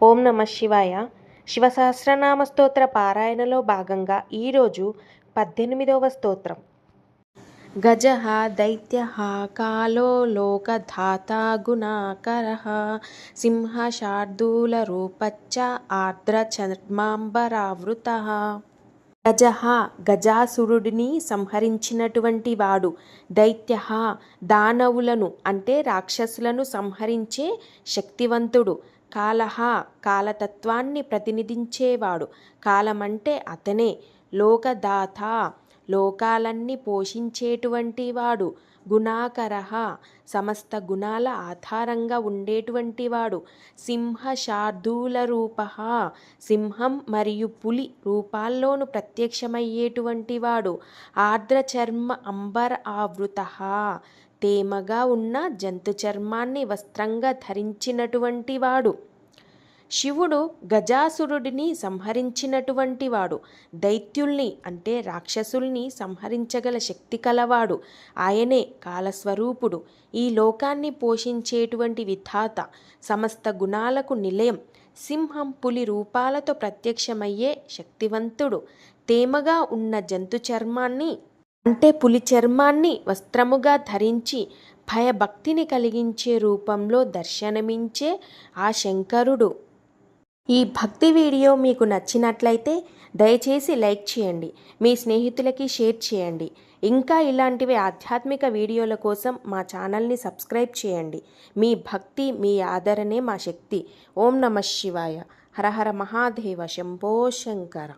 ఓం నమ శివాయ. శివ సహస్రనామ స్తోత్ర పారాయణలో భాగంగా ఈరోజు పద్దెనిమిదవ స్తోత్రం. గజ దైత్య కాలో లోకధాత గుణాకర సింహ శార్దూల రూపచ్చ ఆర్ద్ర చర్మాంబరావృత గజహ గజాసురుడిని సంహరించినటువంటి వాడు. దైత్య దానవులను అంటే రాక్షసులను సంహరించే శక్తివంతుడు. కాలహ కాలతత్వాన్ని ప్రతినిధించేవాడు. కాలమంటే అతనే. లోకదాత లోకాలన్నీ పోషించేటువంటి వాడు గుణాకర సమస్త గుణాల ఆధారంగా ఉండేటువంటి వాడు. సింహ శార్దూల రూప సింహం మరియు పులి రూపాల్లోను ప్రత్యక్షమయ్యేటువంటి వాడు. ఆర్ద్ర చర్మ అంబర ఆవృత తేమగా ఉన్న జంతు చర్మాన్ని వస్త్రంగా ధరించినటువంటి వాడు. శివుడు గజాసురుడిని సంహరించినటువంటి వాడు. దైత్యుల్ని అంటే రాక్షసుల్ని సంహరించగల శక్తి కలవాడు. ఆయనే కాలస్వరూపుడు. ఈ లోకాన్ని పోషించేటువంటి విధాత సమస్త గుణాలకు నిలయం సింహం పులి రూపాలతో ప్రత్యక్షమయ్యే శక్తివంతుడు. తేమగా ఉన్న జంతు చర్మాన్ని అంటే పులి చర్మాన్ని వస్త్రముగా ధరించి భయభక్తిని కలిగించే రూపంలో దర్శనమించే ఆ శంకరుడు. ఈ భక్తి వీడియో మీకు నచ్చినట్లయితే దయచేసి లైక్ చేయండి. మీ స్నేహితులకి షేర్ చేయండి. ఇంకా ఇలాంటివి ఆధ్యాత్మిక వీడియోల కోసం మా ఛానల్ని సబ్స్క్రైబ్ చేయండి. మీ భక్తి మీ ఆదరణే మా శక్తి. ఓం నమ శివాయ. హరహర మహాదేవ శంభో శంకర.